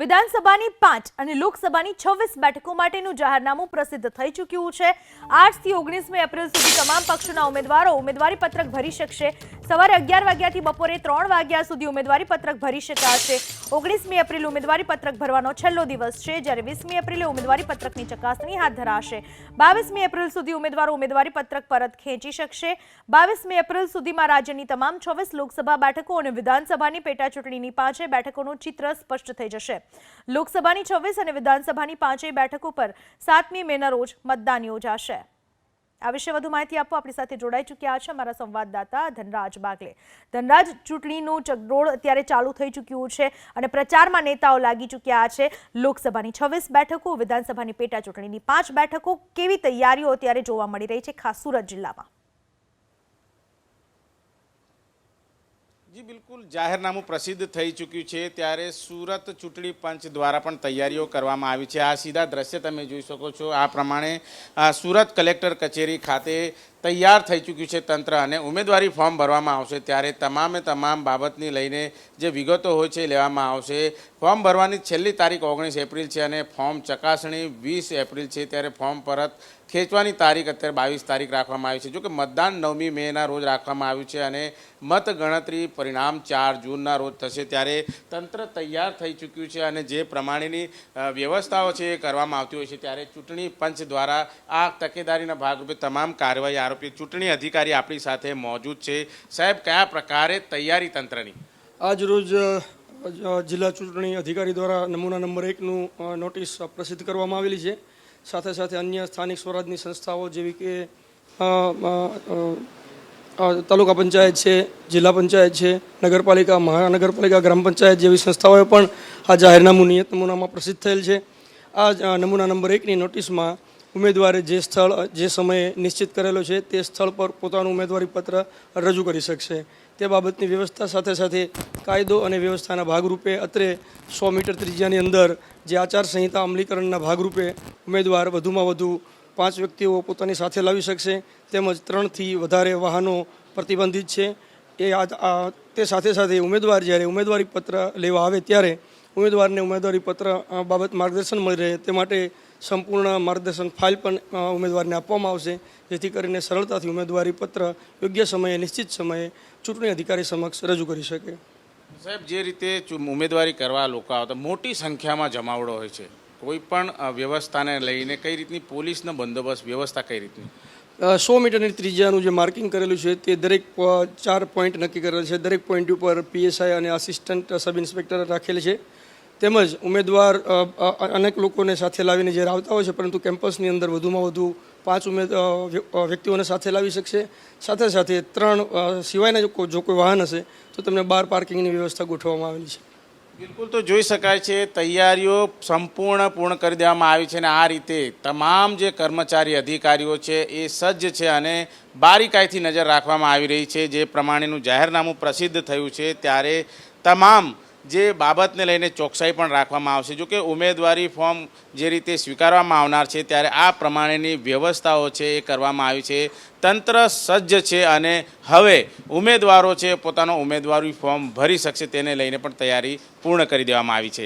વિધાનસભાની પાંચ અને લોકસભાની છવ્વીસ બેઠકો માટેનું જાહેરનામું પ્રસિદ્ધ થઈ ચૂક્યું છે. આઠથી ઓગણીસમી એપ્રિલ સુધી તમામ પક્ષોના ઉમેદવારો ઉમેદવારી પત્રક ભરી શકશે. સવારે અગિયાર વાગ્યાથી બપોરે ત્રણ વાગ્યા સુધી ઉમેદવારી પત્રક ભરી શકાશે. ઓગણીસમી એપ્રિલ ઉમેદવારી પત્રક ભરવાનો છેલ્લો દિવસ છે, જ્યારે વીસમી એપ્રિલે ઉમેદવારી પત્રકની ચકાસણી હાથ ધરાશે. બાવીસમી એપ્રિલ સુધી ઉમેદવારો ઉમેદવારી પત્રક પરત ખેંચી શકશે. બાવીસમી એપ્રિલ સુધીમાં રાજ્યની તમામ છવ્વીસ લોકસભા બેઠકો અને વિધાનસભાની પેટા ચૂંટણીની પાંચે બેઠકોનું ચિત્ર સ્પષ્ટ થઈ જશે. લોકસભાની છવ્વીસ અને વિધાનસભાની પાંચેય બેઠકો પર સાતમી મેના રોજ મતદાન યોજાશે. આ વિશે વધુ માહિતી આપવા આપણી સાથે જોડાઈ ચૂક્યા છે અમારા સંવાદદાતા ધનરાજ બાગલે. ધનરાજ, ચૂંટણીનું ચગડોળ અત્યારે ચાલુ થઈ ચૂક્યું છે અને પ્રચારમાં નેતાઓ લાગી ચૂક્યા છે. લોકસભાની છવ્વીસ બેઠકો, વિધાનસભાની પેટા ચૂંટણીની પાંચ બેઠકો. કેવી તૈયારીઓ અત્યારે જોવા મળી રહી છે ખાસ સુરત જિલ્લામાં? જી, બિલકુલ. જાહેરનામું પ્રસિદ્ધ થઈ ચૂક્યું છે. ત્યારે સુરત ચૂંટણી પંચ દ્વારા પણ તૈયારીઓ કરવામાં આવી છે. આ સીધા દ્રશ્ય તમે જોઈ શકો છો. આ પ્રમાણે સુરત કલેક્ટર કચેરી ખાતે તૈયાર થઈ ચૂક્યું છે તંત્ર અને ઉમેદવારી ફોર્મ ભરવામાં આવશે ત્યારે તમામે તમામ બાબતની લઈને જે વિગતો હોય છે લેવામાં આવશે. ફોર્મ ભરવાની છેલ્લી તારીખ ઓગણીસ એપ્રિલ છે અને ફોર્મ ચકાસણી વીસ એપ્રિલ છે ત્યારે ફોર્મ પરત ખેંચવાની તારીખ અત્યારે બાવીસ તારીખ રાખવામાં આવી છે. જોકે મતદાન નવમી મેના રોજ રાખવામાં આવ્યું છે અને મતગણતરી પરિણામ ચાર જૂનના રોજ થશે ત્યારે તંત્ર તૈયાર થઈ ચૂક્યું છે અને જે પ્રમાણેની વ્યવસ્થાઓ છે એ કરવામાં આવતી હોય છે ત્યારે ચૂંટણી પંચ દ્વારા આ તકેદારીના ભાગરૂપે તમામ કાર્યવાહી આરોપી ચૂંટણી અધિકારી આપણી સાથે મોજૂદ છે. સાહેબ કયા પ્રકારે તૈયારી તંત્રની? આજ રોજ અ, અ, જિલ્લા ચૂંટણી અધિકારી દ્વારા નમૂના નંબર એકનું નોટિસ પ્રસિદ્ધ કરવામાં આવેલી છે. સાથે સાથે અન્ય સ્થાનિક સ્વરાજની સંસ્થાઓ જેવી કે તાલુકા પંચાયત છે જિલ્લા પંચાયત છે નગરપાલિકા મહાનગરપાલિકા ગ્રામ પંચાયત જેવી સંસ્થાઓએ પણ આ જાહેરનામું નિયત નમૂનામાં પ્રસિદ્ધ થયેલ છે. આ નમૂના નંબર એકની નોટિસમાં ઉમેદવારે જે સ્થળ, જે સમયે નિશ્ચિત કરેલો છે, તે સ્થળ પર પોતાનું ઉમેદવારી પત્ર રજૂ કરી શકશે. તે બાબતની વ્યવસ્થા સાથે સાથે કાયદો અને વ્યવસ્થાના ભાગરૂપે અત્રે સો મીટર ત્રિજ્યાની અંદર જે આચારસંહિતા અમલીકરણના ભાગરૂપે ઉમેદવાર વધુમાં વધુ પાંચ વ્યક્તિઓ પોતાની સાથે લાવી શકશે. તેમજ ત્રણથી વધારે વાહનો પ્રતિબંધિત છે. એ તે સાથે સાથે ઉમેદવાર જ્યારે ઉમેદવારી પત્ર લેવા આવે ત્યારે ઉમેદવારને ઉમેદવારી પત્ર બાબત માર્ગદર્શન મળી રહે તે માટે સંપૂર્ણ માર્ગદર્શન ફાઇલ પણ ઉમેદવારને આપવામાં આવશે. જેથી કરીને સરળતાથી ઉમેદવારી પત્ર યોગ્ય સમયે, નિશ્ચિત સમયે ચૂંટણી અધિકારી સમક્ષ રજૂ કરી શકે. સાહેબ, જે રીતે ઉમેદવારી કરવા લોકો આવતા, મોટી સંખ્યામાં જમાવડો હોય છે. કોઈ પણ વ્યવસ્થાને લઈને કઈ રીતની પોલીસનો બંદોબસ્ત, વ્યવસ્થા કઈ રીતની? સો મીટરની ત્રિજ્યાનું જે માર્કિંગ કરેલું છે તે દરેક ચાર પોઈન્ટ નક્કી કરેલ છે. દરેક પોઈન્ટ ઉપર પીએસઆઈ અને આસિસ્ટન્ટ સબ ઇન્સ્પેક્ટર રાખેલ છે. તેમજ ઉમેદવાર અનેક લોકોને સાથે લાવીને જે આવતા હોય છે, પરંતુ કેમ્પસની અંદર વધુમાં વધુ પાંચ ઉમેદ વ્યક્તિઓને સાથે લાવી શકશે. સાથે સાથે ત્રણ સિવાયના જો કોઈ વાહન હશે, તો તેમને બાર પાર્કિંગની વ્યવસ્થા ગોઠવવામાં આવેલી છે. બિલકુલ તો જોઈ શકાય છે, તૈયારીઓ સંપૂર્ણ પૂર્ણ કરી દેવામાં આવી છે અને આ રીતે તમામ જે કર્મચારી અધિકારીઓ છે એ સજ્જ છે અને બારીકાઈથી નજર રાખવામાં આવી રહી છે. જે પ્રમાણેનું જાહેરનામું પ્રસિદ્ધ થયું છે, ત્યારે તમામ જે બાબતને લઈને ચોકસાઈ પણ રાખવામાં આવશે. જો કે ઉમેદવારી ફોર્મ જે રીતે સ્વીકારવામાં આવનાર છે, ત્યારે આ પ્રમાણેની વ્યવસ્થાઓ છે એ કરવામાં આવી છે. તંત્ર સજ્જ છે અને હવે ઉમેદવારો છે પોતાનો ઉમેદવારી ફોર્મ ભરી શકશે, તેને લઈને પણ તૈયારી પૂર્ણ કરી દેવામાં આવી છે.